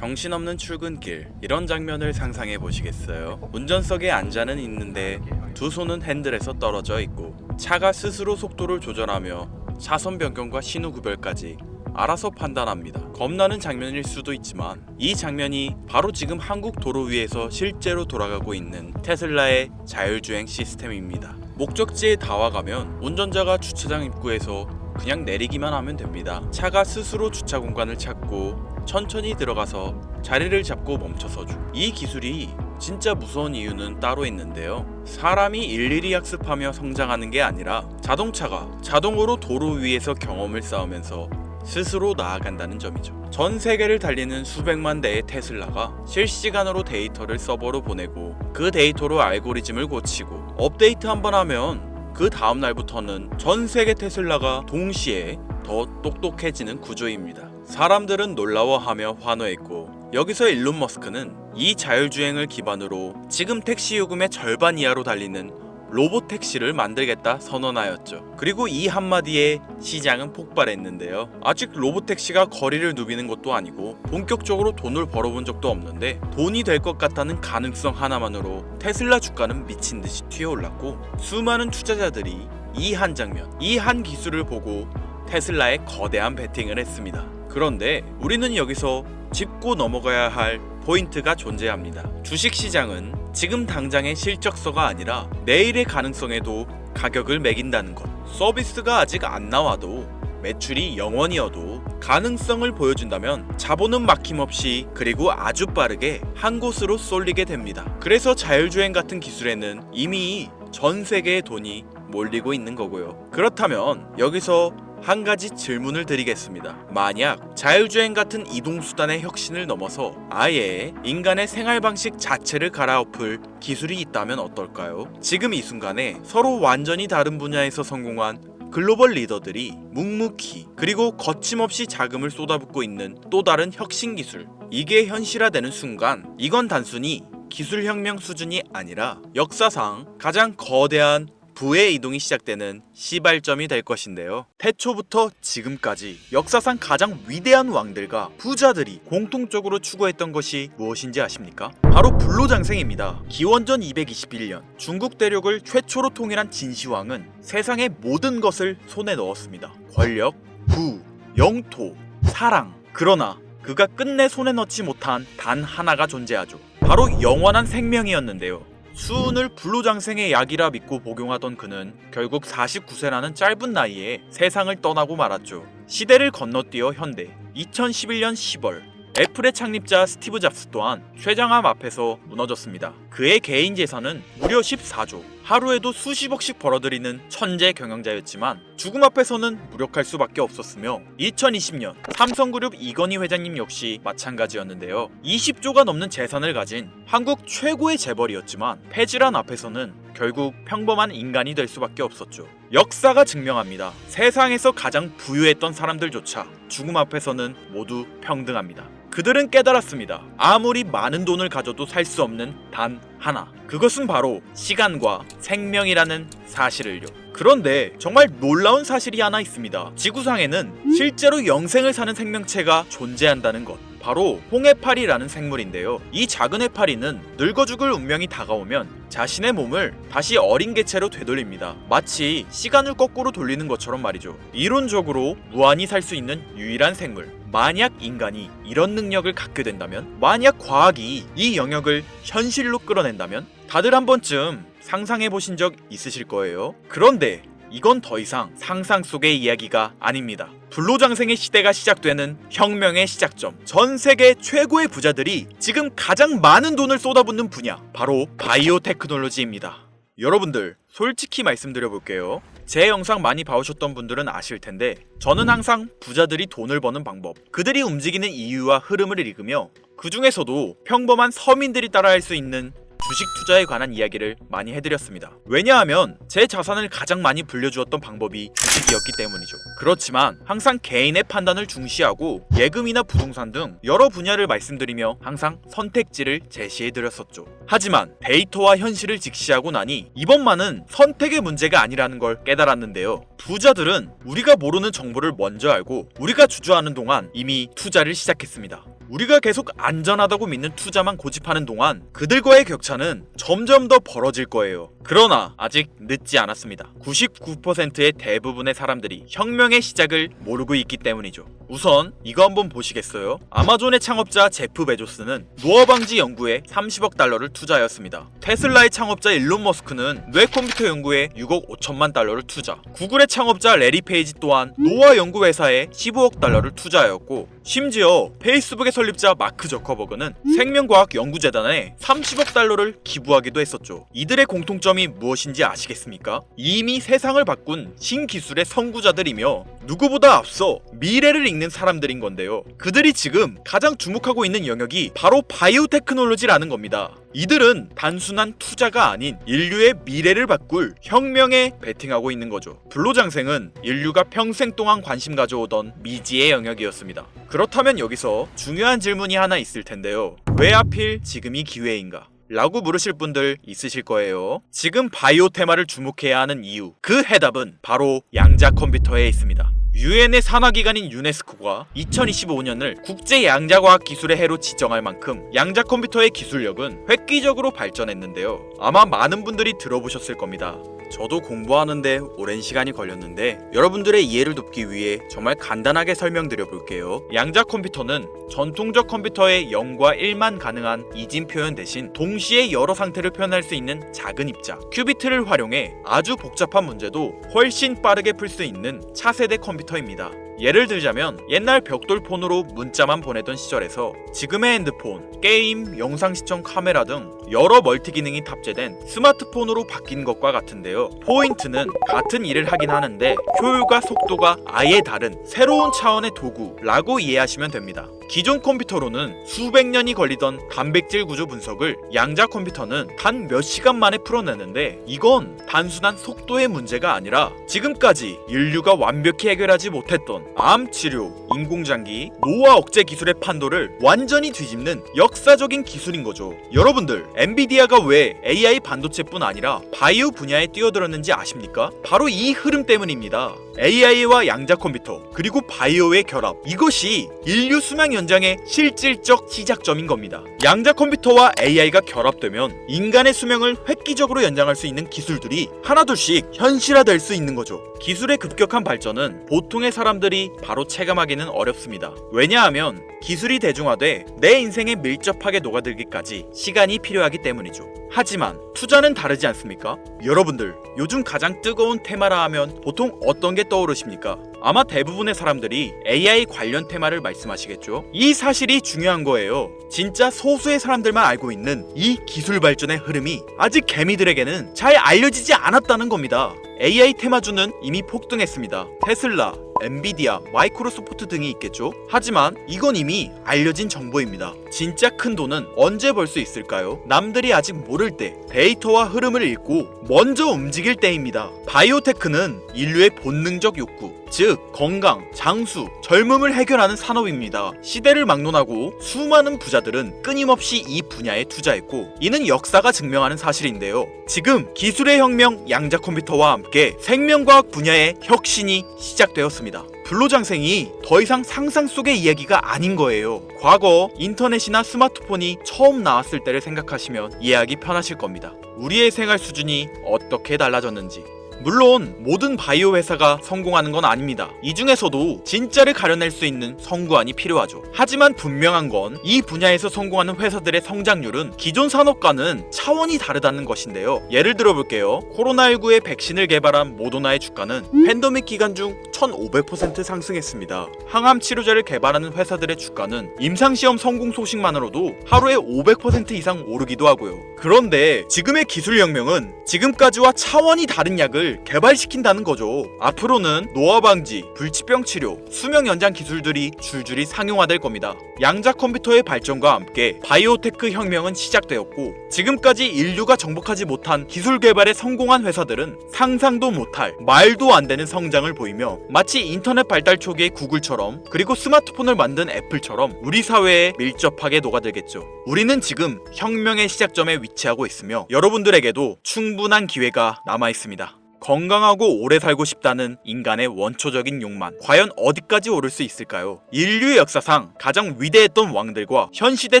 정신없는 출근길 이런 장면을 상상해 보시겠어요? 운전석에 앉아는 있는데 두 손은 핸들에서 떨어져 있고 차가 스스로 속도를 조절하며 차선 변경과 신호 구별까지 알아서 판단합니다. 겁나는 장면일 수도 있지만 이 장면이 바로 지금 한국 도로 위에서 실제로 돌아가고 있는 테슬라의 자율주행 시스템입니다. 목적지에 다와가면 운전자가 주차장 입구에서 그냥 내리기만 하면 됩니다. 차가 스스로 주차 공간을 찾고 천천히 들어가서 자리를 잡고 멈춰서 주. 이 기술이 진짜 무서운 이유는 따로 있는데요. 사람이 일일이 학습하며 성장하는 게 아니라 자동차가 자동으로 도로 위에서 경험을 쌓으면서 스스로 나아간다는 점이죠. 전 세계를 달리는 수백만 대의 테슬라가 실시간으로 데이터를 서버로 보내고 그 데이터로 알고리즘을 고치고 업데이트 한 번 하면 그 다음 날부터는 전 세계 테슬라가 동시에 더 똑똑해지는 구조입니다. 사람들은 놀라워하며 환호했고 여기서 일론 머스크는 이 자율주행을 기반으로 지금 택시 요금의 절반 이하로 달리는 로봇 택시를 만들겠다 선언하였죠. 그리고 이 한마디에 시장은 폭발했는데요. 아직 로봇 택시가 거리를 누비는 것도 아니고 본격적으로 돈을 벌어본 적도 없는데 돈이 될 것 같다는 가능성 하나만으로 테슬라 주가는 미친 듯이 튀어올랐고 수많은 투자자들이 이 한 장면, 이 한 기술을 보고 테슬라에 거대한 베팅을 했습니다. 그런데 우리는 여기서 짚고 넘어가야 할 포인트가 존재합니다. 주식 시장은 지금 당장의 실적서가 아니라 내일의 가능성에도 가격을 매긴다는 것. 서비스가 아직 안 나와도 매출이 영원이어도 가능성을 보여준다면 자본은 막힘없이 그리고 아주 빠르게 한 곳으로 쏠리게 됩니다. 그래서 자율주행 같은 기술에는 이미 전 세계의 돈이 몰리고 있는 거고요. 그렇다면 여기서 한 가지 질문을 드리겠습니다. 만약 자율주행 같은 이동수단의 혁신을 넘어서 아예 인간의 생활 방식 자체를 갈아엎을 기술이 있다면 어떨까요? 지금 이 순간에 서로 완전히 다른 분야에서 성공한 글로벌 리더들이 묵묵히 그리고 거침없이 자금을 쏟아붓고 있는 또 다른 혁신 기술. 이게 현실화되는 순간 이건 단순히 기술 혁명 수준이 아니라 역사상 가장 거대한 부의 이동이 시작되는 시발점이 될 것인데요. 태초부터 지금까지 역사상 가장 위대한 왕들과 부자들이 공통적으로 추구했던 것이 무엇인지 아십니까? 바로 불로장생입니다. 기원전 221년 중국 대륙을 최초로 통일한 진시황은 세상의 모든 것을 손에 넣었습니다. 권력, 부, 영토, 사랑. 그러나 그가 끝내 손에 넣지 못한 단 하나가 존재하죠. 바로 영원한 생명이었는데요. 수은을 불로장생의 약이라 믿고 복용하던 그는 결국 49세라는 짧은 나이에 세상을 떠나고 말았죠. 시대를 건너뛰어 현대 2011년 10월 애플의 창립자 스티브 잡스 또한 쇠장암 앞에서 무너졌습니다. 그의 개인 재산은 무려 14조, 하루에도 수십억씩 벌어들이는 천재 경영자였지만 죽음 앞에서는 무력할 수밖에 없었으며 2020년 삼성그룹 이건희 회장님 역시 마찬가지였는데요. 20조가 넘는 재산을 가진 한국 최고의 재벌이었지만 폐질환 앞에서는 결국 평범한 인간이 될 수밖에 없었죠. 역사가 증명합니다. 세상에서 가장 부유했던 사람들조차 죽음 앞에서는 모두 평등합니다. 그들은 깨달았습니다. 아무리 많은 돈을 가져도 살 수 없는 단 하나. 그것은 바로 시간과 생명이라는 사실을요. 그런데 정말 놀라운 사실이 하나 있습니다. 지구상에는 실제로 영생을 사는 생명체가 존재한다는 것. 바로 홍해파리라는 생물인데요. 이 작은 해파리는 늙어 죽을 운명이 다가오면 자신의 몸을 다시 어린 개체로 되돌립니다. 마치 시간을 거꾸로 돌리는 것처럼 말이죠. 이론적으로 무한히 살 수 있는 유일한 생물. 만약 인간이 이런 능력을 갖게 된다면, 만약 과학이 이 영역을 현실로 끌어낸다면, 다들 한 번쯤 상상해 보신 적 있으실 거예요. 그런데 이건 더 이상 상상 속의 이야기가 아닙니다. 불로장생의 시대가 시작되는 혁명의 시작점. 전 세계 최고의 부자들이 지금 가장 많은 돈을 쏟아붓는 분야. 바로 바이오 테크놀로지입니다. 여러분들, 솔직히 말씀드려 볼게요. 제 영상 많이 봐오셨던 분들은 아실 텐데, 저는 항상 부자들이 돈을 버는 방법, 그들이 움직이는 이유와 흐름을 읽으며, 그 중에서도 평범한 서민들이 따라할 수 있는 주식 투자에 관한 이야기를 많이 해드렸습니다. 왜냐하면 제 자산을 가장 많이 불려주었던 방법이 주식이었기 때문이죠. 그렇지만 항상 개인의 판단을 중시하고 예금이나 부동산 등 여러 분야를 말씀드리며 항상 선택지를 제시해드렸었죠. 하지만 데이터와 현실을 직시하고 나니 이번만은 선택의 문제가 아니라는 걸 깨달았는데요. 부자들은 우리가 모르는 정보를 먼저 알고 우리가 주저하는 동안 이미 투자를 시작했습니다. 우리가 계속 안전하다고 믿는 투자만 고집하는 동안 그들과의 격차는 점점 더 벌어질 거예요. 그러나 아직 늦지 않았습니다. 99%의 대부분의 사람들이 혁명의 시작을 모르고 있기 때문이죠. 우선 이거 한번 보시겠어요? 아마존의 창업자 제프 베조스는 노화 방지 연구에 30억 달러를 투자하였습니다. 테슬라의 창업자 일론 머스크는 뇌 컴퓨터 연구에 6억 5천만 달러를 투자. 구글의 창업자 레리 페이지 또한 노화 연구 회사에 15억 달러를 투자하였고 심지어 페이스북의 설립자 마크 저커버그는 생명과학 연구재단에 30억 달러를 기부하기도 했었죠. 이들의 공통점이 무엇인지 아시겠습니까? 이미 세상을 바꾼 신기술의 선구자들이며 누구보다 앞서 미래를 읽는 사람들인 건데요. 그들이 지금 가장 주목하고 있는 영역이 바로 바이오 테크놀로지라는 겁니다. 이들은 단순한 투자가 아닌 인류의 미래를 바꿀 혁명에 베팅하고 있는 거죠. 불로장생은 인류가 평생 동안 관심 가져오던 미지의 영역이었습니다. 그렇다면 여기서 중요한 질문이 하나 있을 텐데요. 왜 하필 지금이 기회인가? 라고 물으실 분들 있으실 거예요. 지금 바이오 테마를 주목해야 하는 이유. 그 해답은 바로 양자 컴퓨터에 있습니다. 유엔의 산하기관인 유네스코가 2025년을 국제 양자과학 기술의 해로 지정할 만큼 양자 컴퓨터의 기술력은 획기적으로 발전했는데요. 아마 많은 분들이 들어보셨을 겁니다. 저도 공부하는데 오랜 시간이 걸렸는데 여러분들의 이해를 돕기 위해 정말 간단하게 설명드려 볼게요. 양자 컴퓨터는 전통적 컴퓨터의 0과 1만 가능한 이진 표현 대신 동시에 여러 상태를 표현할 수 있는 작은 입자 큐비트를 활용해 아주 복잡한 문제도 훨씬 빠르게 풀 수 있는 차세대 컴퓨터입니다. 예를 들자면 옛날 벽돌폰으로 문자만 보내던 시절에서 지금의 핸드폰, 게임, 영상 시청 카메라 등 여러 멀티 기능이 탑재된 스마트폰으로 바뀐 것과 같은데요. 포인트는 같은 일을 하긴 하는데 효율과 속도가 아예 다른 새로운 차원의 도구라고 이해하시면 됩니다. 기존 컴퓨터로는 수백 년이 걸리던 단백질 구조 분석을 양자 컴퓨터는 단 몇 시간 만에 풀어내는데 이건 단순한 속도의 문제가 아니라 지금까지 인류가 완벽히 해결하지 못했던 암 치료, 인공장기, 노화 억제 기술의 판도를 완전히 뒤집는 역사적인 기술인 거죠. 여러분들, 엔비디아가 왜 AI 반도체뿐 아니라 바이오 분야에 뛰어들었는지 아십니까? 바로 이 흐름 때문입니다. AI와 양자 컴퓨터, 그리고 바이오의 결합. 이것이 인류 수명 연장의 실질적 시작점인 겁니다. 양자 컴퓨터와 AI가 결합되면 인간의 수명을 획기적으로 연장할 수 있는 기술들이 하나둘씩 현실화될 수 있는 거죠. 기술의 급격한 발전은 보통의 사람들이 바로 체감하기는 어렵습니다. 왜냐하면 기술이 대중화돼 내 인생에 밀접하게 녹아들기까지 시간이 필요하기 때문이죠. 하지만 투자는 다르지 않습니까? 여러분들, 요즘 가장 뜨거운 테마라 하면 보통 어떤 게 떠오르십니까? 아마 대부분의 사람들이 AI 관련 테마를 말씀하시겠죠? 이 사실이 중요한 거예요. 진짜 소수의 사람들만 알고 있는 이 기술 발전의 흐름이 아직 개미들에게는 잘 알려지지 않았다는 겁니다. AI 테마주는 이미 폭등했습니다. 테슬라, 엔비디아, 마이크로소프트 등이 있겠죠? 하지만 이건 이미 알려진 정보입니다. 진짜 큰 돈은 언제 벌 수 있을까요? 남들이 아직 모를 때 데이터와 흐름을 읽고 먼저 움직일 때입니다. 바이오테크는 인류의 본능적 욕구, 즉 건강, 장수, 젊음을 해결하는 산업입니다. 시대를 막론하고 수많은 부자들은 끊임없이 이 분야에 투자했고 이는 역사가 증명하는 사실인데요. 지금 기술의 혁명 양자 컴퓨터와 함께 생명과학 분야의 혁신이 시작되었습니다. 불로장생이 더 이상 상상 속의 이야기가 아닌 거예요. 과거 인터넷이나 스마트폰이 처음 나왔을 때를 생각하시면 이해하기 편하실 겁니다. 우리의 생활 수준이 어떻게 달라졌는지. 물론 모든 바이오 회사가 성공하는 건 아닙니다. 이 중에서도 진짜를 가려낼 수 있는 성구안이 필요하죠. 하지만 분명한 건 이 분야에서 성공하는 회사들의 성장률은 기존 산업과는 차원이 다르다는 것인데요. 예를 들어 볼게요. 코로나19의 백신을 개발한 모더나의 주가는 팬데믹 기간 중 1500% 상승했습니다. 항암 치료제를 개발하는 회사들의 주가는 임상시험 성공 소식만으로도 하루에 500% 이상 오르기도 하고요. 그런데 지금의 기술 혁명은 지금까지와 차원이 다른 약을 개발시킨다는 거죠. 앞으로는 노화 방지, 불치병 치료, 수명 연장 기술들이 줄줄이 상용화될 겁니다. 양자 컴퓨터의 발전과 함께 바이오테크 혁명은 시작되었고 지금까지 인류가 정복하지 못한 기술 개발에 성공한 회사들은 상상도 못할 말도 안 되는 성장을 보이며 마치 인터넷 발달 초기의 구글처럼 그리고 스마트폰을 만든 애플처럼 우리 사회에 밀접하게 녹아들겠죠. 우리는 지금 혁명의 시작점에 위치하고 있으며 여러분들에게도 충분한 기회가 남아 있습니다. 건강하고 오래 살고 싶다는 인간의 원초적인 욕망. 과연 어디까지 오를 수 있을까요? 인류의 역사상 가장 위대했던 왕들과 현 시대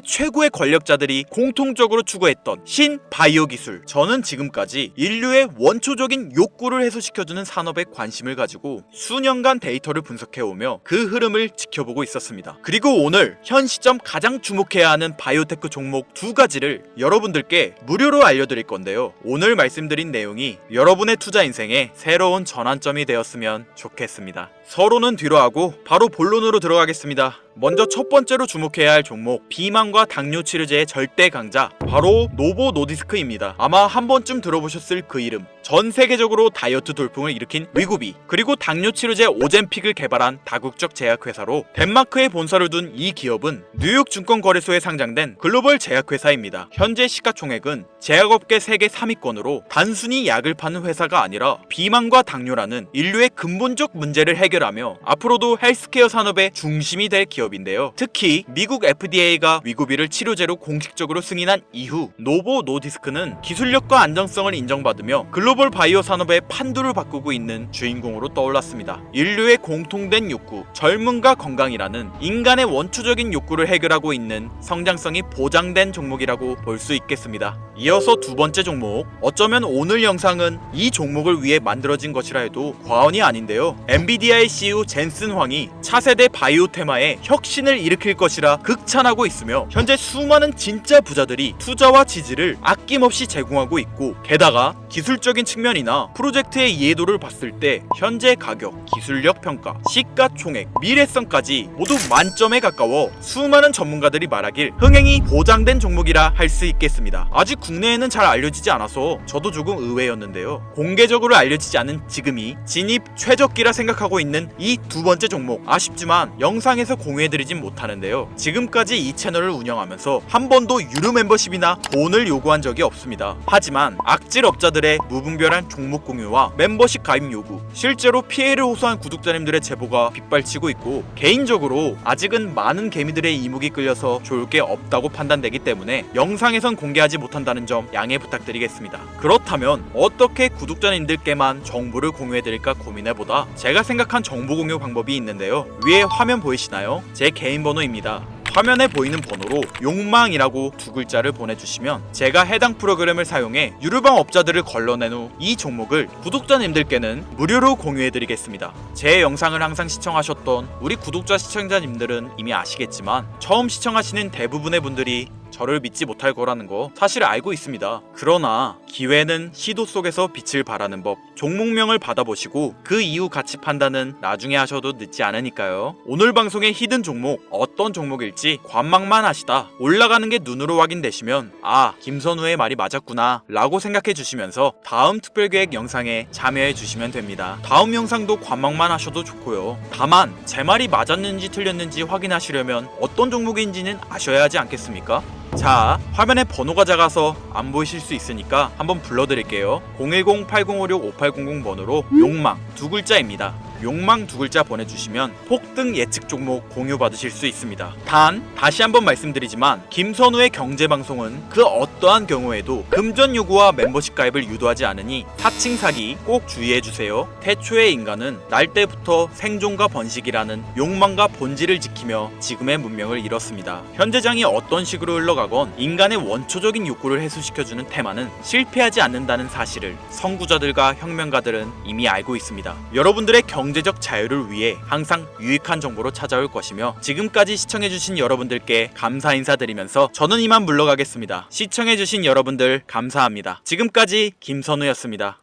최고의 권력자들이 공통적으로 추구했던 신 바이오 기술. 저는 지금까지 인류의 원초적인 욕구를 해소시켜주는 산업에 관심을 가지고 수년간 데이터를 분석해오며 그 흐름을 지켜보고 있었습니다. 그리고 오늘 현 시점 가장 주목해야 하는 바이오테크 종목 두 가지를 여러분들께 무료로 알려드릴 건데요. 오늘 말씀드린 내용이 여러분의 투자 인생에 새로운 전환점이 되었으면 좋겠습니다. 서로는 뒤로 하고 바로 본론으로 들어가겠습니다. 먼저 첫 번째로 주목해야 할 종목 비만과 당뇨 치료제의 절대 강자 바로 노보 노디스크입니다. 아마 한 번쯤 들어보셨을 그 이름. 전 세계적으로 다이어트 돌풍을 일으킨 위구비 그리고 당뇨 치료제 오젠픽을 개발한 다국적 제약회사로 덴마크에 본사를 둔 이 기업은 뉴욕 증권거래소에 상장된 글로벌 제약회사입니다. 현재 시가총액은 제약업계 세계 3위권으로 단순히 약을 파는 회사가 아니라 비만과 당뇨라는 인류의 근본적 문제를 해결하며 앞으로도 헬스케어 산업의 중심이 될 기업 인데요. 특히 미국 FDA가 위구비를 치료제로 공식적으로 승인한 이후 노보 노디스크는 기술력과 안정성을 인정받으며 글로벌 바이오 산업의 판도를 바꾸고 있는 주인공으로 떠올랐습니다. 인류의 공통된 욕구, 젊음과 건강이라는 인간의 원초적인 욕구를 해결하고 있는 성장성이 보장된 종목이라고 볼 수 있겠습니다. 이어서 두 번째 종목. 어쩌면 오늘 영상은 이 종목을 위해 만들어진 것이라 해도 과언이 아닌데요. 엔비디아의 CEO 젠슨 황이 차세대 바이오 테마에 혁신을 일으킬 것이라 극찬하고 있으며 현재 수많은 진짜 부자들이 투자와 지지를 아낌없이 제공하고 있고 게다가 기술적인 측면이나 프로젝트의 이해도를 봤을 때 현재 가격, 기술력 평가, 시가총액, 미래성까지 모두 만점에 가까워 수많은 전문가들이 말하길 흥행이 보장된 종목이라 할 수 있겠습니다. 아직 국내에는 잘 알려지지 않아서 저도 조금 의외였는데요. 공개적으로 알려지지 않은 지금이 진입 최적기라 생각하고 있는 이 두 번째 종목 아쉽지만 영상에서 공유 해드리진 못하는데요. 지금까지 이 채널을 운영하면서 한 번도 유료 멤버십이나 돈을 요구한 적이 없습니다. 하지만 악질 업자들의 무분별한 종목 공유와 멤버십 가입 요구, 실제로 피해를 호소한 구독자님들의 제보가 빗발치고 있고 개인적으로 아직은 많은 개미들의 이목이 끌려서 좋을 게 없다고 판단되기 때문에 영상에선 공개하지 못한다는 점 양해 부탁드리겠습니다. 그렇다면 어떻게 구독자님들께만 정보를 공유해드릴까 고민해보다 제가 생각한 정보 공유 방법이 있는데요. 위에 화면 보이시나요? 제 개인 번호입니다. 화면에 보이는 번호로 욕망이라고 두 글자를 보내주시면 제가 해당 프로그램을 사용해 유료방 업자들을 걸러낸 후 이 종목을 구독자님들께는 무료로 공유해드리겠습니다. 제 영상을 항상 시청하셨던 우리 구독자 시청자님들은 이미 아시겠지만 처음 시청하시는 대부분의 분들이 저를 믿지 못할 거라는 거 사실 알고 있습니다. 그러나 기회는 시도 속에서 빛을 발하는 법. 종목명을 받아보시고 그 이후 가치 판단은 나중에 하셔도 늦지 않으니까요. 오늘 방송의 히든 종목 어떤 종목일지 관망만 하시다 올라가는 게 눈으로 확인되시면 아 김선우의 말이 맞았구나 라고 생각해 주시면서 다음 특별계획 영상에 참여해 주시면 됩니다. 다음 영상도 관망만 하셔도 좋고요. 다만 제 말이 맞았는지 틀렸는지 확인하시려면 어떤 종목인지는 아셔야 하지 않겠습니까? 자, 화면에 번호가 작아서 안 보이실 수 있으니까 한번 불러드릴게요. 010-8056-5800 번호로 욕망 두 글자입니다. 욕망 두 글자 보내주시면 폭등 예측 종목 공유 받으실 수 있습니다. 단 다시 한번 말씀드리지만 김선우의 경제 방송은 그 어떠한 경우에도 금전 요구와 멤버십 가입을 유도하지 않으니 사칭 사기 꼭 주의해 주세요. 태초의 인간은 날 때부터 생존과 번식이라는 욕망과 본질을 지키며 지금의 문명을 이뤘습니다. 현재장이 어떤 식으로 흘러가건 인간의 원초적인 욕구를 해소시켜주는 테마는 실패하지 않는다는 사실을 선구자들과 혁명가들은 이미 알고 있습니다. 여러분들의 경제적 자유를 위해 항상 유익한 정보로 찾아올 것이며 지금까지 시청해주신 여러분들께 감사 인사드리면서 저는 이만 물러가겠습니다. 시청해주신 여러분들 감사합니다. 지금까지 김선우였습니다.